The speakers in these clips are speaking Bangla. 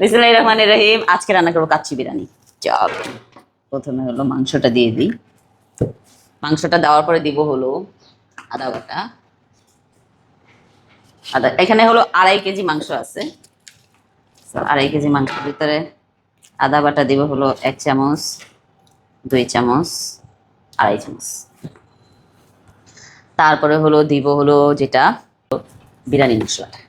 বিসমুল্লাহির রহমানির রহিম। আজকে রান্না করব কাচ্চি বিরিয়ানি। চল, প্রথমে হলো মাংসটা দিয়ে দিই। মাংসটা দেওয়ার পরে দিব হলো আদা বাটা। আদা, এখানে হলো আড়াই কেজি মাংস আছে। আড়াই কেজি মাংসের ভিতরে আদা বাটা দিব হলো এক চামচ, দুই চামচ, আড়াই চামচ। তারপরে হলো দিব হলো যেটা, বিরিয়ানি মশলাটা।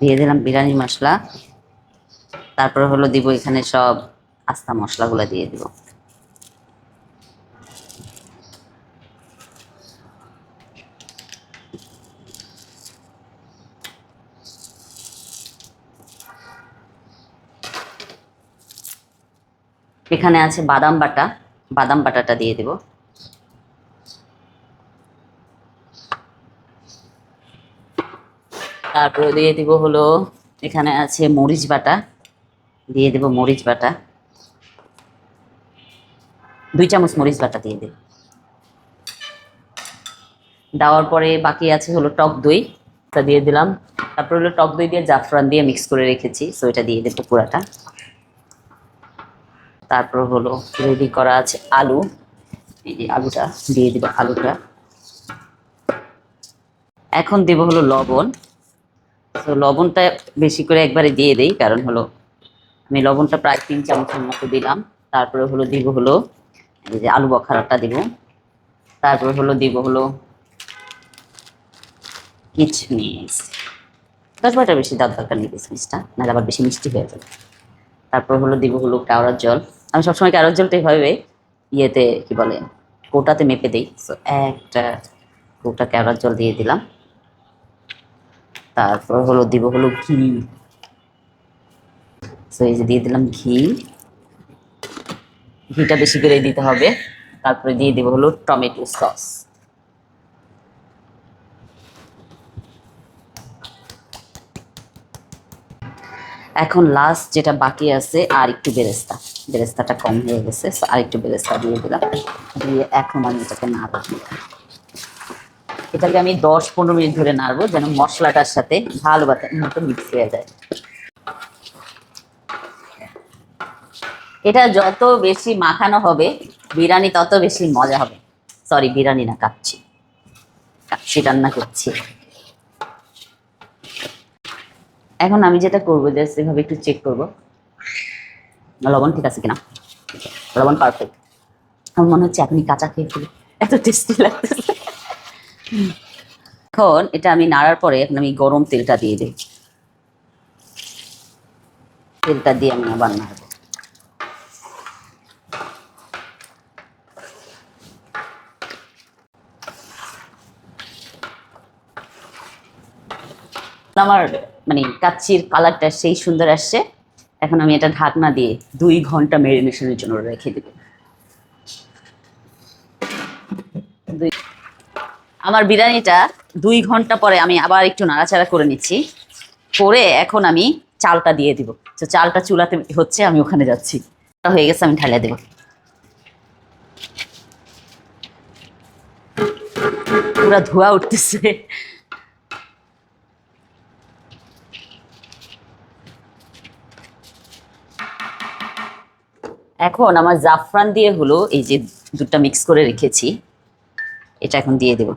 দিয়ে দিলাম বিরিয়ানি মশলা। তারপরে হলো দিব এখানে সব আস্তা মশলাগুলো দিয়ে দিব। এখানে আছে বাদাম বাটা। বাদাম বাটাটা দিয়ে দিব। তারপরে দিয়ে দিব হলো, এখানে আছে মরিচ বাটা। দিয়ে দেব মরিচ বাটা। দুই চামচ মরিচ বাটা দিয়ে দেব দেওয়ার পরে বাকি আছে হলো টক দই তা দিয়ে দিলাম। তারপর হলো টক দই দিয়ে জাফরান দিয়ে মিক্স করে রেখেছি সো এটা দিয়ে দেবো পুরাটা। তারপর হলো রেডি করা আছে আলু। এই আলুটা, দিয়ে দিব আলুটা। এখন দেব হলো লবণ। তো লবণটা বেশি করে একবারে দিয়ে দেই, কারণ হলো আমি লবণটা প্রায় তিন চামচের মতো দিলাম। তারপরে হলো দিব হলো এই যে আলু বখারাটা দিব। তারপরে হলো দিব হলো কিচমিচ। দশ বারোটা বেশি দেওয়ার দরকার নেই কিচমিচটা, নাহলে আবার বেশি মিষ্টি হয়ে যাবে। তারপর হলো দিব হলো কেওড়ার জল। আমি সবসময় কেওড়ার জলটা এভাবে ইয়েতে কি বলে, কোটাতে মেপে দিই। তো একটা কোটা কেওড়ার জল দিয়ে দিলাম। তারপর হলো দিব হলো ঘি। তো এই যে দিয়ে দিলাম ঘি। ঘিটা বেশি করে দিতে হবে। তারপরে দিয়ে দিব হলো টমেটো সস। এখন লাস্ট যেটা বাকি আছে, আর একটু বেরেস্তা। বেরেস্তাটা কম হয়ে গেছে আর একটু বেরেস্তা দিয়ে দিলাম। দিয়ে এখন আমি এটাকে নাড়ব। এটাকে আমি দশ পনেরো মিনিট ধরে নাড়বো, যেন মশলাটার সাথে ভালো মতো মিক্স হয়ে যায়। এটা যত বেশি মাখানো হবে, বিরিয়ানি তত বেশি মজা হবে। সরি বিরিয়ানি না কাচ্ছি কাচ্ছি রান্না করছি। এখন আমি যেটা করব জাস্ট এভাবে একটু চেক করব। লবণ ঠিক আছে কিনা? লবণ পারফেক্ট আমার মনে হচ্ছে আপনি কাঁচা খেয়ে ফেলি। এত টেস্টি লাগতেছে। এখন এটা আমি নাড়ার পরে এখন আমি গরম তেলটা দিয়ে দিই। তেলটা দিয়ে আমি আবার নাড়বো। আমার মানে কাচ্চির কালারটা সেই সুন্দর আসছে। এখন আমি এটা ঢাকনা দিয়ে দুই ঘণ্টা মেরিনেশনের জন্য রেখে দেব। আমার বিরিয়ানিটা দুই ঘণ্টা পরে আমি আবার একটু নাড়াচাড়া করে নিচ্ছি। করে এখন আমি চালটা দিয়ে দিব। তো চালটা চুলাতে হচ্ছে, আমি ওখানে যাচ্ছি। হয়ে গেছে, আমি ঢালিয়ে দেব। পুরা ধোয়া উঠতেছে। এখন আমার জাফরান দিয়ে হলো এই যে দুধটা মিক্স করে রেখেছি, এটা এখন দিয়ে দেব।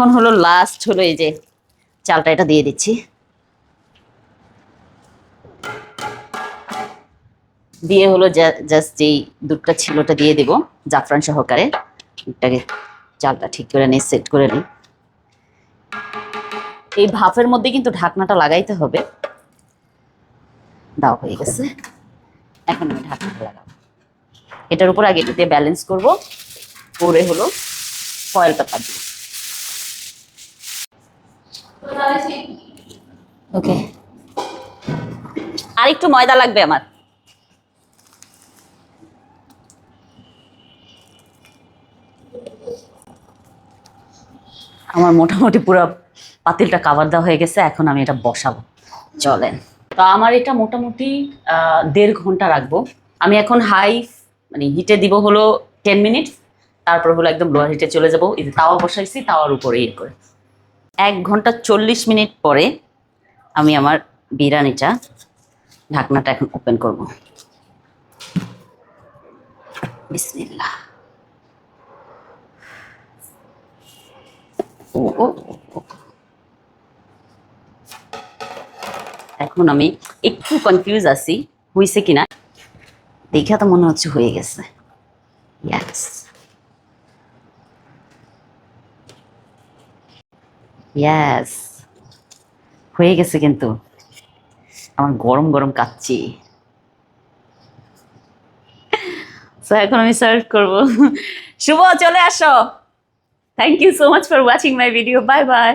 এখন হলো লাস্ট হলো এই যে চালটা এটা দিয়ে দিচ্ছি। দিয়ে হলো জাস্ট যেই দুধটা ছিল ওটা দিয়ে দেব জাফরান সহকারে। এটাকে চালটা ঠিক করে নিয়ে সেট করে নিই। এই ভাফের মধ্যে কিন্তু ঢাকনাটা লাগাইতে হবে। দাও, হয়ে গেছে। এখন আমি ঢাকনাটা লাগাবো। এটার উপর আগে এটা দিয়ে ব্যালেন্স করব। করে হলো ফয়েল পেপার দিব ওকে আর একটু ময়দা লাগবে আমার। আমার মোটামুটি পুরো পাতিলটা কাভার দেওয়া হয়ে গেছে, এখন আমি এটা বসাবো। চলেন। তো আমার এটা মোটামুটি দেড় ঘণ্টা রাখব। আমি এখন হাই মানে হিটে দিব হলো টেন মিনিট তারপর হলো একদম লোয়ার হিটে চলে যাব। তাওয়া বসাইছি, তাওয়ার উপরে ইয়ে করে। এক ঘণ্টা চল্লিশ মিনিট পরে আমি আমার বিরিয়ানিটা, ঢাকনাটা এখন ওপেন করব। ও। এখন আমি একটু কনফিউজ আছি হয়েছে কিনা? দেখে তো মনে হচ্ছে হয়ে গেছে। ইয়াস ইয়াস হয়ে গেছে কিন্তু। আমার গরম গরম কাচ্ছি সো এখন আমি সার্ভ করব। শুভ, চলে আসো। Thank you so much for watching my video bye bye